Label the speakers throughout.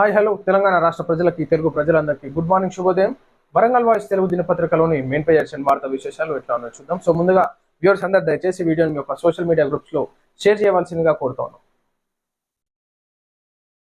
Speaker 1: Hi hello. Telangana రాష్ట్ర ప్రజలకి తెలుగు ప్రజలందరికీ గుడ్ మార్నింగ్ శుభోదయం. వరంగల్ వాయిస్ తెలుగు దినపత్రికలోని మెయిన్ పేజ్ వార్తా విశేషాలు ఎట్లా ఉన్నాయో చూద్దాం. సో ముందుగా వ్యూవర్స్ అందరు దయచేసి వీడియోని మీ యొక్క సోషల్ మీడియా గ్రూప్స్లో షేర్ చేయవలసిందిగా కోరుతాను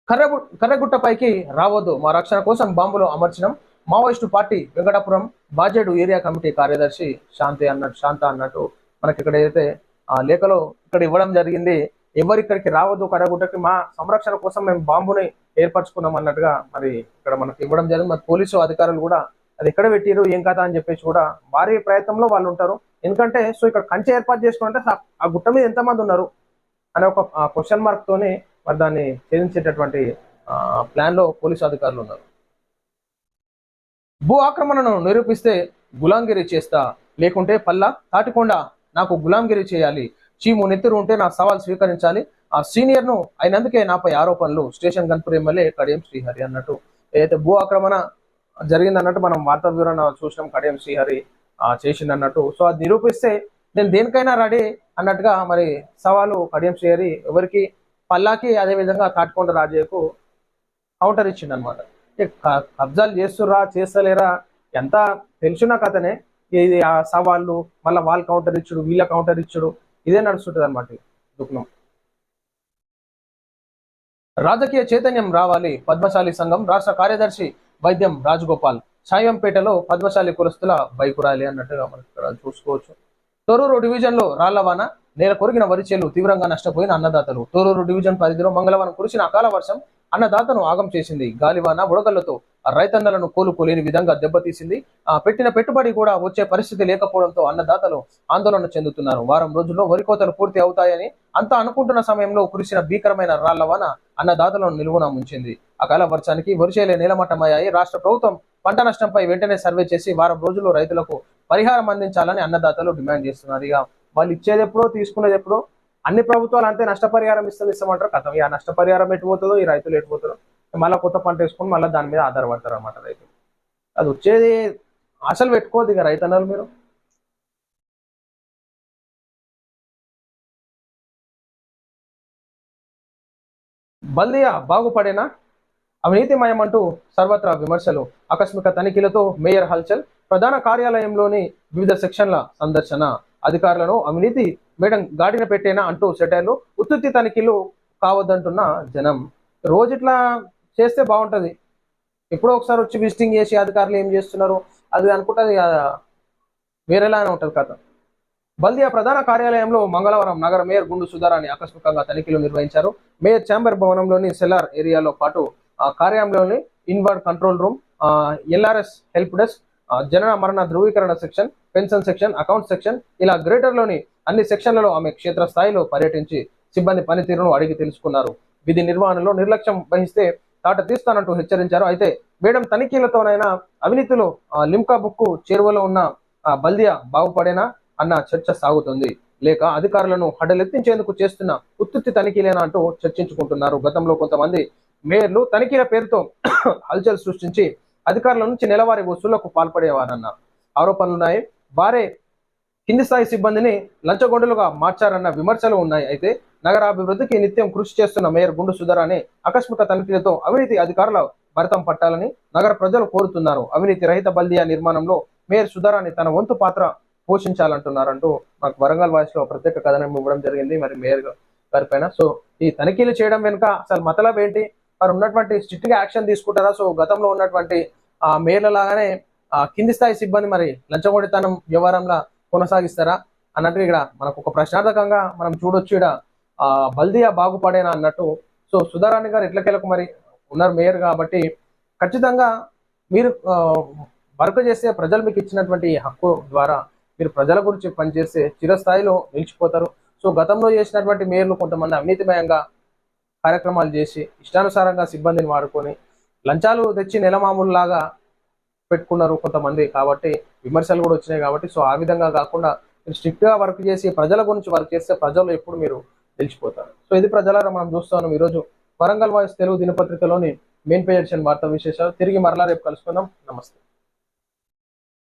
Speaker 1: కర్రగు కర్రగుట్టపైకి రావద్దు. మా రక్షణ కోసం బాంబులు అమర్చడం Maoist party Venkatapuram Bajedu area committee కార్యదర్శి శాంతి అన్నట్టు శాంత అన్నట్టు మనకి ఇక్కడ ఏదైతే ఆ లేఖలో ఇక్కడ ఇవ్వడం జరిగింది. ఎవరు ఇక్కడికి రావద్దు కర్రగుట్టకి మా సంరక్షణ కోసం మేము బాంబుని ఏర్పరచుకున్నాం అన్నట్టుగా మరి ఇక్కడ మనకి ఇవ్వడం జరిగింది. మరి పోలీసు అధికారులు కూడా అది ఎక్కడ పెట్టిరు ఏం కథ అని చెప్పేసి కూడా భారీ ప్రయత్నంలో వాళ్ళు ఉంటారు. ఎందుకంటే సో ఇక్కడ కంచె ఏర్పాటు చేసుకుంటే ఆ గుట్ట మీద ఎంతమంది ఉన్నారు అనే ఒక క్వశ్చన్ మార్క్ తోని మరి దాన్ని ఛేదించేటటువంటి ప్లాన్లో పోలీసు అధికారులు ఉన్నారు. భూ ఆక్రమణను నిరూపిస్తే గులాంగిరి చేస్తా లేకుంటే పల్లా తాటికొండ నాకు గులాంగిరి చేయాలి. చీము నెత్తురు ఉంటే నా సవాల్ స్వీకరించాలి. ఆ సీనియర్ను అయినందుకే నాపై ఆరోపణలు. స్టేషన్ గన్పూర్ ఎమ్మెల్యే కడియం శ్రీహరి అన్నట్టు. ఏదైతే భూ ఆక్రమణ జరిగింది అన్నట్టు మనం వార్తా వివరణ చూసినాం కడియం శ్రీహరి ఆ చేసింది అన్నట్టు సో అది నిరూపిస్తే నేను దేనికైనా రెడీ అన్నట్టుగా మరి సవాలు కడియం శ్రీహరి ఎవరికి పల్లాకి అదే విధంగా తాటికొండ రాజయ్యకు కౌంటర్ ఇచ్చిండు అనమాట కబ్జాలు చేస్తుర్రా చేస్తలేరా? ఎంత తెలిసిన కథనే. ఇది ఆ సవాళ్ళు మళ్ళీ వాళ్ళ కౌంటర్ ఇచ్చుడు వీళ్ళ కౌంటర్ ఇచ్చుడు. ఇదే నడుస్తుంటుంది అనమాట దుఃఖం. రాజకీయ చైతన్యం రావాలి పద్మశాలి సంఘం రాష్ట్ర కార్యదర్శి వైద్యం రాజగోపాల్. సాయంపేటలో పద్మశాలి కులస్తుల బైకు ర్యాలీ అన్నట్టుగా మనం ఇక్కడ చూసుకోవచ్చు. తొరూరు డివిజన్లో రాళ్ళవాన నేల కొరిగిన వరిచేలు తీవ్రంగా నష్టపోయిన అన్నదాతలు. తొరూరు డివిజన్ పరిధిలో మంగళవారం కురిసిన అకాల వర్షం అన్నదాతను ఆగం చేసింది. గాలివాన బుడగళ్ళతో రైతన్నలను కోలుకోలేని విధంగా దెబ్బతీసింది. ఆ పెట్టిన పెట్టుబడి కూడా వచ్చే పరిస్థితి లేకపోవడంతో అన్నదాతలు ఆందోళన చెందుతున్నారు. వారం రోజుల్లో వరి కోతలు పూర్తి అవుతాయని అంతా అనుకుంటున్న సమయంలో కురిసిన భీకరమైన రాళ్ళవాన అన్నదాతలను నిలువున ముంచింది. అకాల వర్షానికి వరిచేలే నీలమట్టమయ్యాయి. రాష్ట్ర ప్రభుత్వం పంట నష్టంపై వెంటనే సర్వే చేసి వారం రోజుల్లో రైతులకు పరిహారం అందించాలని అన్నదాతలు డిమాండ్ చేస్తున్నారు. ఇక వాళ్ళు ఇచ్చేది ఎప్పుడో తీసుకునేది ఎప్పుడో అన్ని ప్రభుత్వాలు అంతే నష్టపరిహారం ఇస్తాం ఇస్తామంటారు కథం ఆ నష్టపరిహారం ఎటు పోతుందో ఈ రైతులు ఎటు పోతారో మళ్ళీ కొత్త పంట వేసుకొని మళ్ళీ దాని మీద ఆధారపడతారు అనమాట రైతు అది వచ్చేది ఆశలు పెట్టుకోవద్దు ఇక రైతన్నలు మీరు. బల్దియా బాగుపడేనా? అవినీతిమయం అంటూ సర్వత్రా విమర్శలు ఆకస్మిక తనిఖీలతో మేయర్ హల్చల్ ప్రధాన కార్యాలయంలోని వివిధ సెక్షన్ల సందర్శన అధికారులను అవినీతి మేడం గాడిన పెట్టేనా అంటూ సెటైర్లు ఉత్తుత్తి తనిఖీలు కావద్దంటున్న జనం. రోజు ఇట్లా చేస్తే బాగుంటది. ఎప్పుడో ఒకసారి వచ్చి విజిటింగ్ చేసి అధికారులు ఏం చేస్తున్నారు? అది అనుకుంటుంది వేరేలానే ఉంటుంది కథ. బల్దియా ప్రధాన కార్యాలయంలో మంగళవారం నగర మేయర్ గుండు సుధారాన్ని ఆకస్మికంగా తనిఖీలు నిర్వహించారు. మేయర్ ఛాంబర్ భవనంలోని సెల్లార్ ఏరియాలో పాటు ఆ కార్యాలయంలోని inward control room LRS help desk జనన మరణ ధృవీకరణ section pension section account section ఇలా గ్రేటర్లోని అన్ని సెక్షన్లలో ఆమె క్షేత్ర స్థాయిలో పర్యటించి సిబ్బంది పనితీరును అడిగి తెలుసుకున్నారు. విధి నిర్వహణలో నిర్లక్ష్యం వహిస్తే తాట తీస్తానంటూ హెచ్చరించారు. అయితే మేడం తనిఖీలతోనైనా అవినీతిలో లిమ్కా బుక్ చేరువలో ఉన్న బల్దియా బాగుపడేనా అన్న చర్చ సాగుతుంది. లేక అధికారులను హడలెత్తించేందుకు చేస్తున్న ఉత్తుత్తి తనిఖీలేనా అంటూ చర్చించుకుంటున్నారు. గతంలో కొంతమంది మేయర్లు తనిఖీల పేరుతో హల్చల్ సృష్టించి అధికారుల నుంచి నెలవారీ వసూళ్ళకు పాల్పడేవారన్న ఆరోపణలున్నాయి వారే కింది స్థాయి సిబ్బందిని లంచగొండలుగా మార్చారన్న విమర్శలు ఉన్నాయి. అయితే నగరాభివృద్ధికి నిత్యం కృషి చేస్తున్న మేయర్ గుండు సుధరాని ఆకస్మిక తనిఖీలతో అవినీతి అధికారుల భరతం పట్టాలని నగర ప్రజలు కోరుతున్నారు. అవినీతి రహిత బల్దియా నిర్మాణంలో మేయర్ సుధరాని తన వంతు పాత్ర పోషించాలంటున్నారంటూ మాకు వరంగల్ వాయిస్లో ప్రత్యేక కథనం ఇవ్వడం జరిగింది. మరి మేయర్ గారి పైన సో ఈ తనిఖీలు చేయడం వెనుక అసలు మతలబ్ ఏంటి? వారు ఉన్నటువంటి స్ట్రిక్ట్గా యాక్షన్ తీసుకుంటారా? సో గతంలో ఉన్నటువంటి ఆ మేయర్ల లాగానే ఆ కింది స్థాయి సిబ్బంది మరి లంచగొడితనం వ్యవహారంలో కొనసాగిస్తారా? అన్నట్టు ఇక్కడ మనకు ఒక ప్రశ్నార్థకంగా మనం చూడొచ్చు. ఇక్కడ బల్దియా బాగుపడేనా అన్నట్టు. సో సుధారాణి గారు ఎట్లకెళ్ళకు మరి? ఉన్నారు మేయర్ కాబట్టి ఖచ్చితంగా మీరు వర్క్ చేస్తే ప్రజలు మీకు ఇచ్చినటువంటి హక్కు ద్వారా మీరు ప్రజల గురించి పనిచేస్తే చిరస్థాయిలో నిలిచిపోతారు. సో గతంలో చేసినటువంటి మేయర్లు కొంతమంది అవినీతిమయంగా కార్యక్రమాలు చేసి ఇష్టానుసారంగా సిబ్బందిని వాడుకొని లంచాలు తెచ్చి నెలమామూలులాగా పెట్టుకున్నారు కొంతమంది కాబట్టి విమర్శలు కూడా వచ్చినాయి కాబట్టి. సో ఆ విధంగా కాకుండా మీరు స్ట్రిక్ట్గా వర్క్ చేసి ప్రజల గురించి వర్క్ చేస్తే ప్రజలు ఎప్పుడు మీరు తెలిసిపోతారు. సో ఇది ప్రజలారా మనం చూస్తున్నాం ఈరోజు వరంగల్ వాయిస్ తెలుగు దినపత్రికలోని మెయిన్ పేజ్ వార్తా విశేషాలు. తిరిగి మరలా రేపు కలుసుకుందాం. నమస్తే.